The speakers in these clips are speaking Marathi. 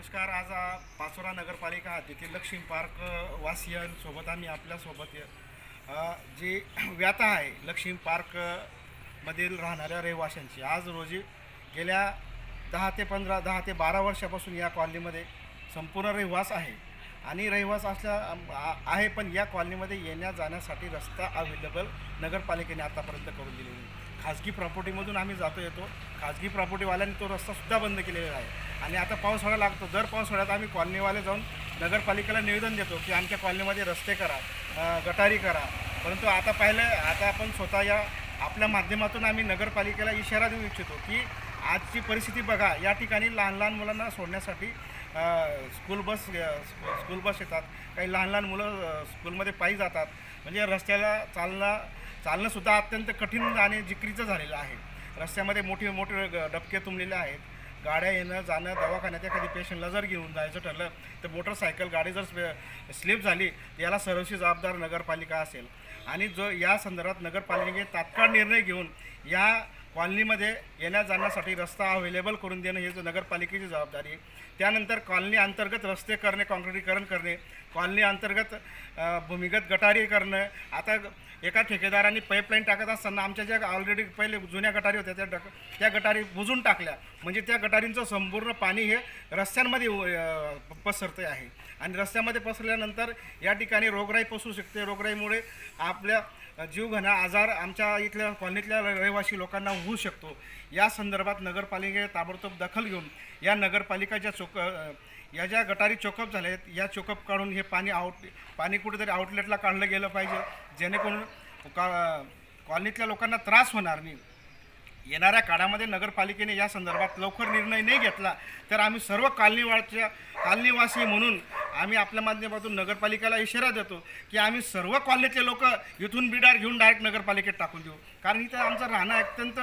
नमस्कार आज पाचोरा नगरपालिका तेथील लक्ष्मी पार्क वासियांसोबत आम्ही आपल्यासोबत जी व्यथा आहे लक्ष्मी पार्कमधील राहणाऱ्या रहिवाशांची आज रोजी गेल्या दहा ते पंधरा दहा ते बारा वर्षापासून या कॉलनीमध्ये संपूर्ण रहिवास आहे. आणि रहिवास असल्या आहे पण या कॉलनीमध्ये येण्या जाण्यासाठी रस्ता अवेलेबल नगरपालिकेने आतापर्यंत करून दिलेली खाजगी प्रॉपर्टीमधून आम्ही जातो येतो. खाजगी प्रॉपर्टीवाल्यांनी तो रस्तासुद्धा बंद केलेला आहे. आणि आता पावसाळा लागतो. दर पावसाळ्यात आम्ही कॉलनीवाले जाऊन नगरपालिकेला निवेदन देतो की आमच्या कॉलनीमध्ये रस्ते करा गटारी करा. परंतु आता पाहिलं आता आपण स्वतः या आपल्या माध्यमातून आम्ही नगरपालिकेला इशारा देऊ इच्छितो की आजची परिस्थिती बघा. या ठिकाणी लहान लहान मुलांना सोडण्यासाठी स्कूल बस स्कूल बस येतात. काही लहान लहान मुलं स्कूलमध्ये पायी जातात. म्हणजे रस्त्याला चालणं चालणंसुद्धा अत्यंत कठीण आणि जिक्रीचं झालेलं आहे. रस्त्यामध्ये मोठे मोठे ग- डबके तुंबलेले आहेत. गाड्या येणं जाणं दवाखान्यात एखादी पेशंटला जर घेऊन जायचं ठरलं तर मोटरसायकल गाडी जर स्लिप झाली याला सर्वशी जबाबदार नगरपालिका असेल. आणि जो या संदर्भात नगरपालिकेने तात्काळ निर्णय घेऊन या कॉलनीमध्ये येण्या जाण्यासाठी रस्ता अवेलेबल करून देणं ही जो नगरपालिकेची जबाबदारी आहे. त्यानंतर कॉलनी अंतर्गत रस्ते करणे काँक्रिटीकरण करणे कॉलनी अंतर्गत भूमिगत गटारी करणं. आता एका ठेकेदारांनी पाईपलाईन टाकत असताना आमच्या ज्या ऑलरेडी पहिले जुन्या गटारी होत्या त्या डक त्या गटारी बुजून टाकल्या. म्हणजे त्या गटारींचं संपूर्ण पाणी हे रस्त्यांमध्ये पसरते आहे. आणि रस्त्यामध्ये पसरल्यानंतर या ठिकाणी रोगराई पसरू शकते. रोगराईमुळे आपल्या जीवघणा आजार आमच्या इथल्या कॉलनीतल्या रहिवासी लोकांना होऊ शकतो. या संदर्भात नगरपालिकेने ताबडतोब दखल घेऊन या नगरपालिकाच्या चोक या ज्या गटारी चोकअप झाल्या आहेत या चोकअप काढून हे पाणी आउट पाणी कुठेतरी आउटलेटला काढलं गेलं पाहिजे. जेणेकरून का कॉलनीतल्या लोकांना त्रास होणार नाही. येणाऱ्या काळामध्ये नगरपालिकेने या संदर्भात लवकर निर्णय नाही घेतला तर आम्ही सर्व कालनीवाच्या कालनिवासी म्हणून आम्ही आपल्या माध्यमातून नगरपालिकेला इशारा देतो की आम्ही सर्व कॉलनीतले लोक इथून बिडार घेऊन डायरेक्ट नगरपालिकेत टाकून देऊ. कारण इथं आमचं राहणं अत्यंत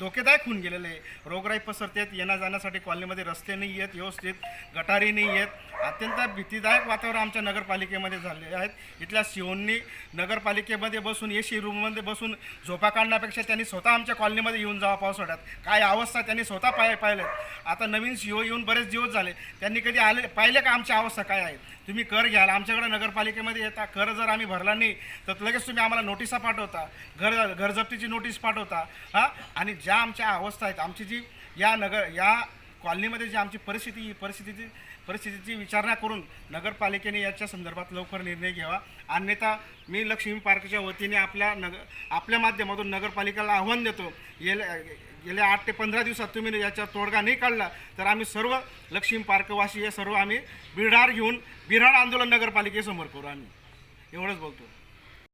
धोकेदायक होऊन गेलेले आहे. रोगराई पसरतेत येण्या जाण्यासाठी कॉलनीमध्ये रस्ते नाही आहेत व्यवस्थित गटारी नाही आहेत. अत्यंत भीतीदायक वातावरण आमच्या नगरपालिकेमध्ये झाले आहेत. इथल्या सिओंनी नगरपालिकेमध्ये बसून ए सी रूममध्ये बसून झोपा काढण्यापेक्षा त्यांनी स्वतः आमच्या कॉलनीमध्ये येऊन जावं पावसाळ्यात. काय अवस्था त्यांनी स्वतः पाय पाहिलेत. आता नवीन सीओ येऊन बरेच दिवस झाले. त्यांनी कधी आले पाहिले का आमची अवस्था काय आहे? तुम्ही कर घ्याल. आमच्याकडे नगरपालिकेमध्ये येता. कर जर आम्ही भरला नाही तर लगेच तुम्ही आम्हाला नोटिसा पाठवता. घर घरजप्तीची नोटीस पाठवता. हां? आणि ज्या आमच्या अवस्था आहेत आमची जी या नगर या कॉलनीमध्ये जी आमची परिस्थिती ही परिस्थितीची परिस्थितीची विचारणा करून नगरपालिकेने याच्या संदर्भात लवकर निर्णय घ्यावा. अन्यथा मी लक्ष्मी पार्कच्या वतीने आपल्या नग आपल्या माध्यमातून नगरपालिकेला आव्हान देतो. गेल्या गेल्या आठ ते पंधरा दिवसात तुम्ही याचा तोडगा नाही काढला तर आम्ही सर्व लक्ष्मी पार्कवासी हे सर्व आम्ही बिराड घेऊन बिरहाड आंदोलन नगरपालिकेसमोर करू आम्ही. एवढंच बोलतो.